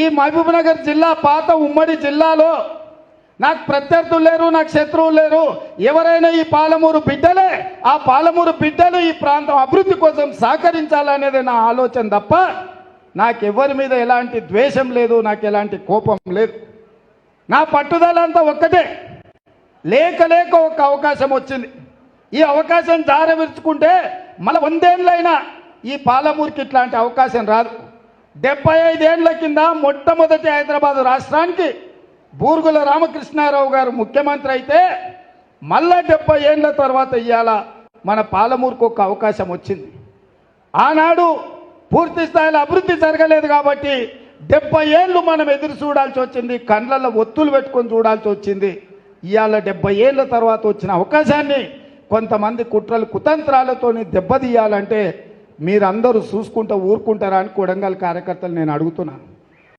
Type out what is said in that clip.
ఈ మహబూబ్నగర్ జిల్లా పాత ఉమ్మడి జిల్లాలో నాకు ప్రత్యర్థులు లేరు నాకు శత్రువులు లేరు. ఎవరైనా ఈ పాలమూరు బిడ్డలే ఆ పాలమూరు బిడ్డలు ఈ ప్రాంతం అభివృద్ధి కోసం సహకరించాలనేది నా ఆలోచన తప్ప నాకెవరి మీద ఎలాంటి ద్వేషం లేదు నాకు ఎలాంటి కోపం లేదు. నా పట్టుదల అంతా ఒక్కటే. లేక లేక ఒక అవకాశం వచ్చింది. ఈ అవకాశం జారవిరుచుకుంటే మళ్ళీ వందేళ్ళైనా ఈ పాలమూరుకి ఇట్లాంటి అవకాశం రాదు. డెబ్బై ఐదేళ్ళ కింద మొట్టమొదటి హైదరాబాద్ రాష్ట్రానికి బూరుగుల రామకృష్ణారావు గారు ముఖ్యమంత్రి అయితే మళ్ళా డెబ్బై ఏళ్ళ తర్వాత ఇవాళ మన పాలమూరుకు ఒక అవకాశం వచ్చింది. ఆనాడు పూర్తి స్థాయిలో అభివృద్ధి జరగలేదు కాబట్టి డెబ్బై ఏళ్ళు మనం ఎదురు చూడాల్సి వచ్చింది కండ్లలో ఒత్తులు పెట్టుకొని చూడాల్సి వచ్చింది. ఇవాళ డెబ్బై ఏళ్ళ తర్వాత వచ్చిన అవకాశాన్ని కొంతమంది కుట్రలు కుతంత్రాలతోని దెబ్బతీయాలంటే మీరందరూ చూసుకుంటూ ఊరుకుంటారా అని కొడంగల్ కార్యకర్తలు నేను అడుగుతున్నాను.